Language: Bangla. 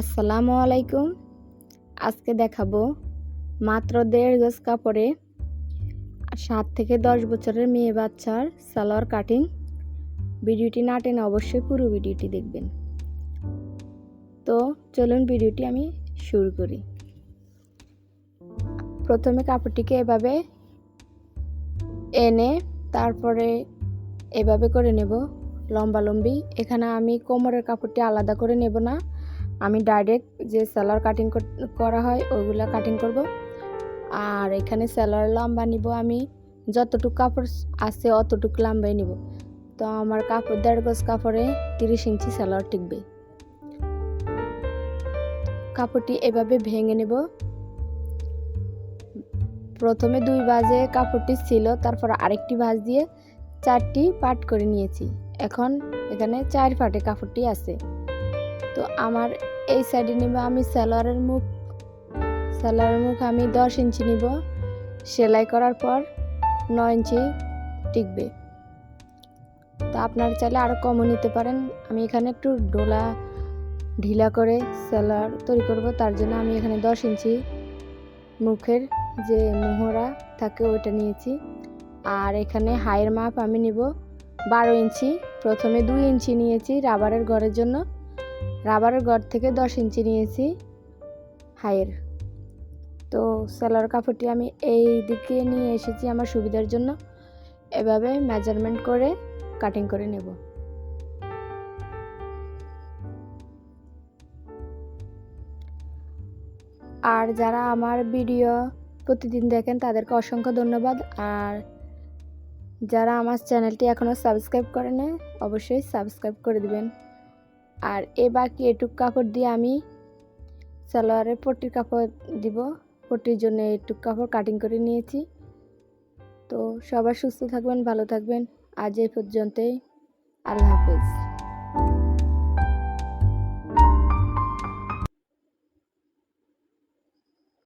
আসসালামু আলাইকুম। আজকে দেখাবো মাত্র দেড় গজ কাপড়ে সাত থেকে দশ বছরের মেয়ে বাচ্চার সালোয়ার কাটিং। ভিডিওটি না টেনে অবশ্যই পুরো ভিডিওটি দেখবেন। তো চলুন ভিডিওটি আমি শুরু করি। প্রথমে কাপড়টিকে এভাবে এনে তারপরে এভাবে করে নেব লম্বা লম্বি। এখানে আমি কোমরের কাপড়টি আলাদা করে নেব না। আমি ডাইরেক্ট যে স্যালার কাটিং করা হয়, ওইগুলো কাটিং করব। আর এখানে স্যালার লম্বা নিব আমি, যতটুকু কাপড় আছে অতটুকু লম্বাই নিব। তো আমার কাপড়, দেড় গজ কাপড়ে তিরিশ ইঞ্চি স্যালার টিকবে। কাপড়টি এভাবে ভেঙে নেব। প্রথমে দুই বাজে কাপড়টি ছিল, তারপর আরেকটি ভাঁজ দিয়ে চারটি পাট করে নিয়েছি। এখন এখানে চার পাটে কাপড়টি আছে। তো আমার এই সাইডে নিব, আমি সালোয়ারের মুখ সালোয়ারের মুখ আমি দশ ইঞ্চি নিব। সেলাই করার পর নয় ইঞ্চি টিকবে। তো আপনারা চাইলে আরও কমও নিতে পারেন। আমি এখানে একটু ডোলা ঢিলা করে সালোয়ার তৈরি করব, তার জন্য আমি এখানে দশ ইঞ্চি মুখের যে মোহরা থাকে ওইটা নিয়েছি। আর এখানে হাইয়ের মাপ আমি নিব বারো ইঞ্চি। প্রথমে দুই ইঞ্চি নিয়েছি রাবারের ঘরের জন্য। রাবারের ঘর থেকে দশ ইঞ্চি নিয়েছি হাইয়ের। তো সেলার কাপড়টি আমি এই দিকে নিয়ে এসেছি আমার সুবিধার জন্য। এভাবে মেজারমেন্ট করে কাটিং করে নেব। আর যারা আমার ভিডিও প্রতিদিন দেখেন, তাদেরকে অসংখ্য ধন্যবাদ। আর যারা আমার চ্যানেলটি এখনও সাবস্ক্রাইব করে নেয় অবশ্যই সাবস্ক্রাইব করে দিবেন। আর এ বাকি এটুক কাপড় দিয়ে আমি সালোয়ারের পট্টির কাপড় দিব। পট্টির জন্য এটুক কাপড় কাটিং করে নিয়েছি। তো সবাই সুস্থ থাকবেন, ভালো থাকবেন। আজ এই পর্যন্তই। আল্লাহ হাফেজ।